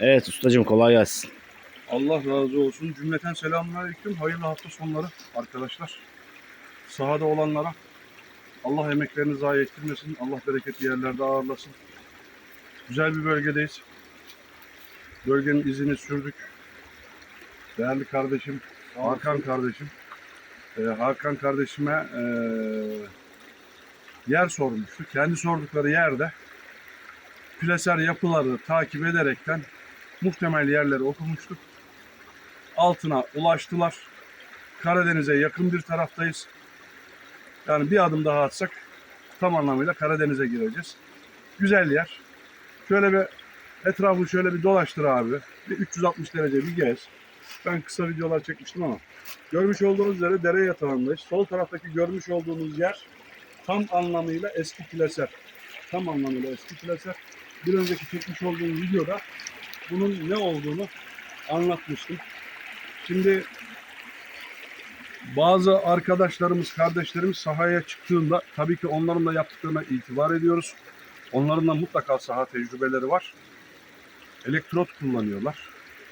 Evet ustacığım kolay gelsin. Allah razı olsun. Cümleten selamünaleyküm. Hayırlı hafta sonları arkadaşlar. Sahada olanlara Allah emeklerini zayi ettirmesin. Allah bereketli yerlerde ağırlasın. Güzel bir bölgedeyiz. Bölgenin izini sürdük. Değerli kardeşim Hakan kardeşim. Ee, Hakan kardeşime ee, yer sormuştu. Kendi sordukları yerde plaser yapıları takip ederekten muhtemel yerleri okumuştuk. Altına ulaştılar. Karadeniz'e yakın bir taraftayız. Yani bir adım daha atsak tam anlamıyla Karadeniz'e gireceğiz. Güzel yer. Şöyle bir etrafı şöyle bir dolaştır abi. Bir 360 derece bir gez. Ben kısa videolar çekmiştim ama. Görmüş olduğunuz üzere dere yatağındayız. Sol taraftaki görmüş olduğunuz yer tam anlamıyla eski plaser. Tam anlamıyla eski plaser. Bir önceki çekmiş olduğum videoda bunun ne olduğunu anlatmıştım. Şimdi bazı arkadaşlarımız, kardeşlerimiz sahaya çıktığında tabii ki onların da yaptıklarına itibar ediyoruz. Onların da mutlaka saha tecrübeleri var. Elektrot kullanıyorlar.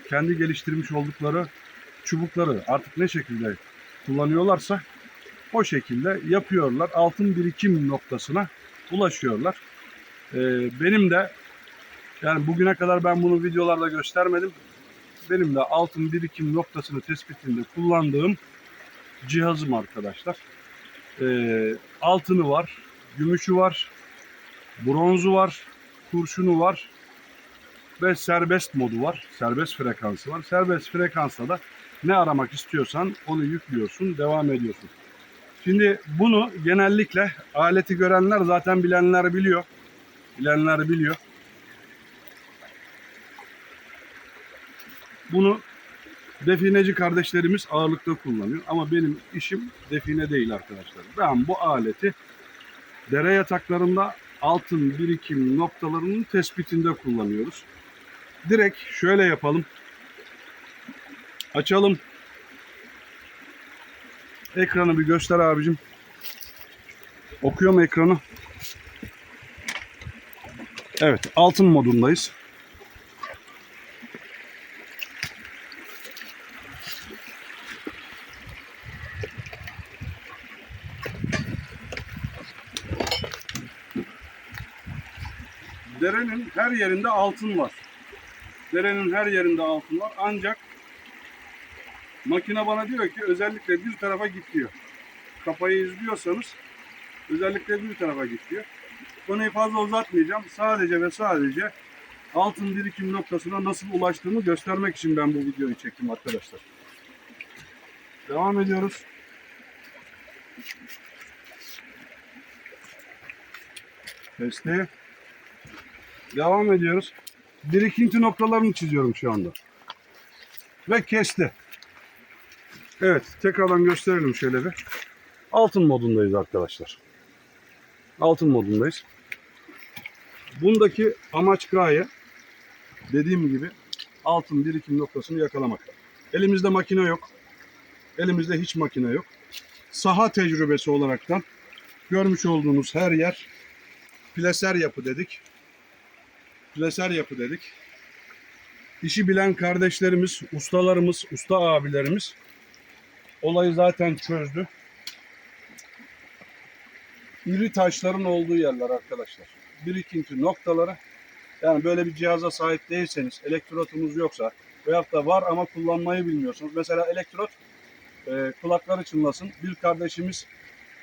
Kendi geliştirmiş oldukları çubukları artık ne şekilde kullanıyorlarsa o şekilde yapıyorlar. Altın birikim noktasına ulaşıyorlar. Ee, benim de yani bugüne kadar ben bunu videolarda göstermedim. Benim de altın birikim noktasını tespitinde kullandığım cihazım arkadaşlar. Ee, altını var, gümüşü var, bronzu var, kurşunu var ve serbest modu var. Serbest frekansı var. Serbest frekansta da ne aramak istiyorsan onu yüklüyorsun, devam ediyorsun. Şimdi bunu genellikle aleti görenler zaten bilenler biliyor. Bilenler biliyor. Bunu defineci kardeşlerimiz ağırlıkta kullanıyor. Ama benim işim define değil arkadaşlar. Ben bu aleti dere yataklarında altın birikim noktalarının tespitinde kullanıyoruz. Direkt şöyle yapalım. Açalım. Ekranı bir göster abicim. Okuyor mu ekranı? Evet, altın modundayız. Derenin her yerinde altın var. Derenin her yerinde altın var. Ancak makine bana diyor ki özellikle bir tarafa git diyor. Kafayı izliyorsanız özellikle bir tarafa git diyor. Konuyu fazla uzatmayacağım. Sadece ve sadece altın birikim noktasına nasıl ulaştığımı göstermek için ben bu videoyu çektim arkadaşlar. Devam ediyoruz. Testi. Devam ediyoruz. Birikinti noktalarını çiziyorum şu anda. Ve kesti. Evet, tekrardan gösterelim şöyle bir. Altın modundayız arkadaşlar. Altın modundayız. Bundaki amaç gaye dediğim gibi altın birikim noktasını yakalamak. Elimizde makine yok. Elimizde hiç makine yok. Saha tecrübesi olaraktan görmüş olduğunuz her yer plaser yapı dedik. Plaser yapı dedik. İşi bilen kardeşlerimiz, ustalarımız, usta abilerimiz olayı zaten çözdü. İri taşların olduğu yerler arkadaşlar. Birikinti noktaları. Yani böyle bir cihaza sahip değilseniz, elektrotunuz yoksa veyahut da var ama kullanmayı bilmiyorsunuz. Mesela elektrot e, kulakları çınlasın. Bir kardeşimiz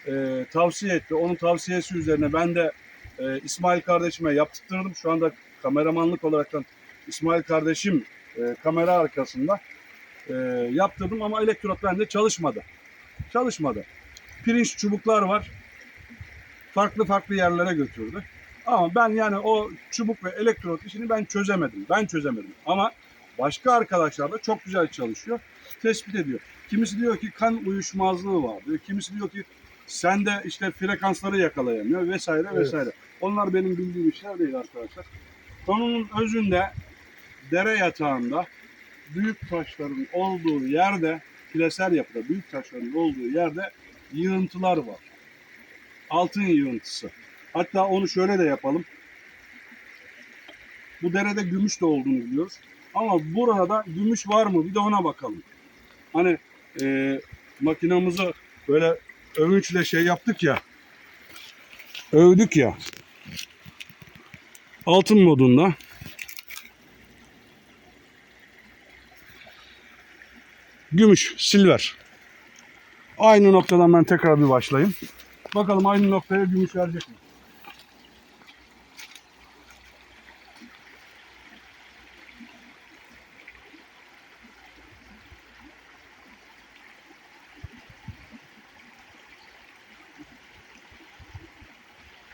e, tavsiye etti. Onun tavsiyesi üzerine ben de e, İsmail kardeşime yaptırdım. Şu anda kameramanlık olaraktan İsmail kardeşim e, kamera arkasında e, yaptırdım ama elektrot bende çalışmadı. Çalışmadı. Pirinç çubuklar var. Farklı farklı yerlere götürdü. Ama ben yani o çubuk ve elektrot işini ben çözemedim. Ben çözemedim. Ama başka arkadaşlar da çok güzel çalışıyor. Tespit ediyor. Kimisi diyor ki kan uyuşmazlığı var diyor. Kimisi diyor ki sende işte frekansları yakalayamıyor vesaire Evet. vesaire. Onlar benim bildiğim işler değil arkadaşlar. Konunun özünde dere yatağında büyük taşların olduğu yerde plaser yapıda büyük taşların olduğu yerde yığıntılar var. Altın yığıntısı. Hatta onu şöyle de yapalım. Bu derede gümüş de olduğunu biliyoruz. Ama burada gümüş var mı? Bir de ona bakalım. Hani e, makinamızı böyle övünçle şey yaptık ya. Övdük ya. Altın modunda. Gümüş, silver. Aynı noktadan ben tekrar bir başlayayım. Bakalım aynı noktaya gümüş verecek mi?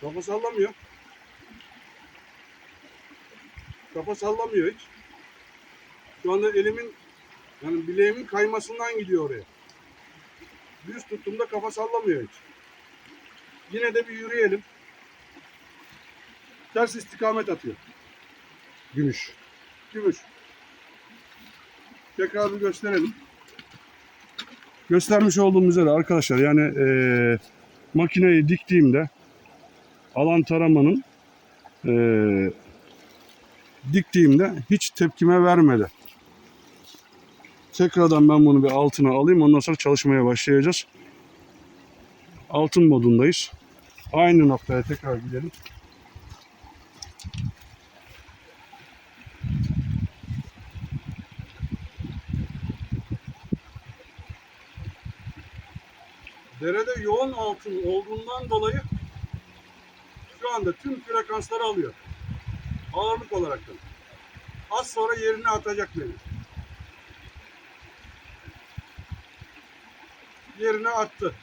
Kafa sallamıyor. Kafa sallamıyor hiç. Şu anda elimin yani bileğimin kaymasından gidiyor oraya. Düz tuttuğumda kafa sallamıyor hiç. Yine de bir yürüyelim. Ters istikamet atıyor. Gümüş. Gümüş. Tekrar bir gösterelim. Göstermiş olduğum üzere arkadaşlar yani eee, makineyi diktiğimde alan taramanın eee, diktiğimde hiç tepkime vermedi. Tekrardan ben bunu bir altına alayım. Ondan sonra çalışmaya başlayacağız. Altın modundayız. Aynı noktaya tekrar gidelim. Derede yoğun altın olduğundan dolayı şu anda tüm frekansları alıyor. Ağırlık olarak da. Az sonra yerine atacak beni. Yerine attı.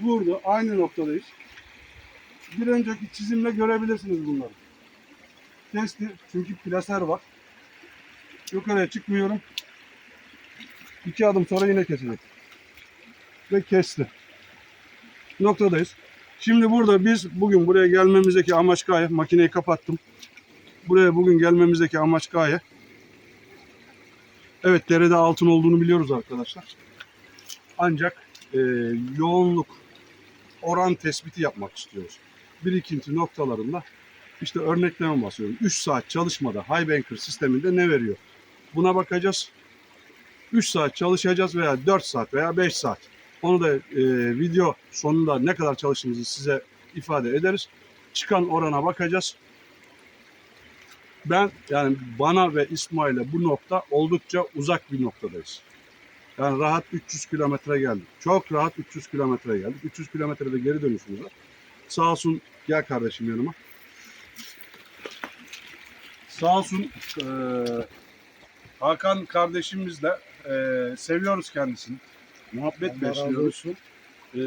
Vurdu. Aynı noktadayız. Bir önceki çizimle görebilirsiniz bunları. Kesti. Çünkü plaser var. Yukarıya çıkmıyorum. İki adım sonra yine kesecek. Ve kesti. Noktadayız. Şimdi burada biz bugün buraya gelmemizdeki amaç gaye, makineyi kapattım. Buraya bugün gelmemizdeki amaç gaye. Evet derede altın olduğunu biliyoruz arkadaşlar. Ancak e, yoğunluk, oran tespiti yapmak istiyoruz. Birikinti noktalarında işte örnekleme basıyorum. 3 saat çalışmada High Banker sisteminde ne veriyor? Buna bakacağız. 3 saat çalışacağız veya 4 saat veya 5 saat. Onu da e, video sonunda ne kadar çalıştığımızı size ifade ederiz. Çıkan orana bakacağız. Ben yani bana ve İsmail'e bu nokta oldukça uzak bir noktadayız. Yani rahat 300 kilometre geldik. Çok rahat 300 kilometre geldik. 300 kilometrede geri dönüşümüz var. Sağ olsun gel kardeşim yanıma. Sağ olsun eee, Hakan kardeşimizle eee, seviyoruz kendisini. Muhabbet Allah razı besliyoruz. olsun. Eee,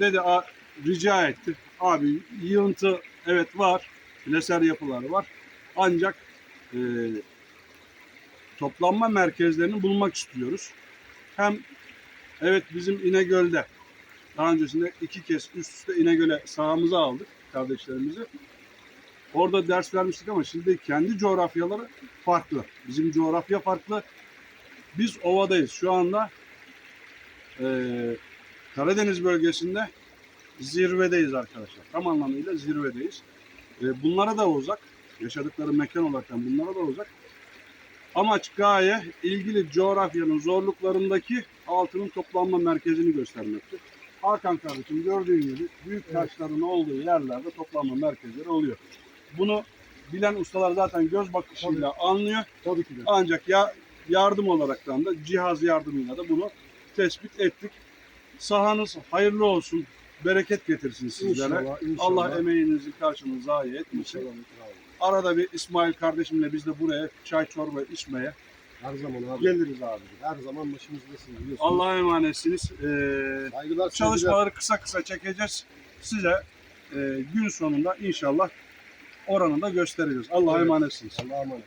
dedi a, rica etti. Abi yığıntı evet var. Leser yapıları var. Ancak eee, toplanma merkezlerini bulmak istiyoruz. Hem evet bizim İnegöl'de daha öncesinde iki kez üst üste İnegöl'e sahamıza aldık kardeşlerimizi. Orada ders vermiştik ama şimdi kendi coğrafyaları farklı. Bizim coğrafya farklı. Biz ovadayız. Şu anda eee, Karadeniz bölgesinde zirvedeyiz arkadaşlar. Tam anlamıyla zirvedeyiz. E, bunlara da uzak. Yaşadıkları mekan olarak bunlara da uzak. Amaç gaye ilgili coğrafyanın zorluklarındaki altının toplanma merkezini göstermektir. Hakan kardeşim gördüğün gibi büyük taşların olduğu yerlerde toplanma merkezleri oluyor. Bunu bilen ustalar zaten göz bakışıyla anlıyor. Tabii ki de. Ancak ya yardım olaraktan da cihaz yardımıyla da bunu tespit ettik. Sahanız hayırlı olsun. Bereket getirsin sizlere. İnşallah, inşallah. Allah emeğinizin karşılığını zayi etmesin. Arada bir İsmail kardeşimle biz de buraya çay çorba içmeye Her zaman abi. geliriz abi. Her zaman başımızdasın biliyorsun. Allah'a emanetsiniz. Ee, Saygılar, çalışmaları kısa kısa çekeceğiz. Size e, gün sonunda inşallah oranı da göstereceğiz. Allah'a Evet. emanetsiniz. sevgiler. Allah'a emanet.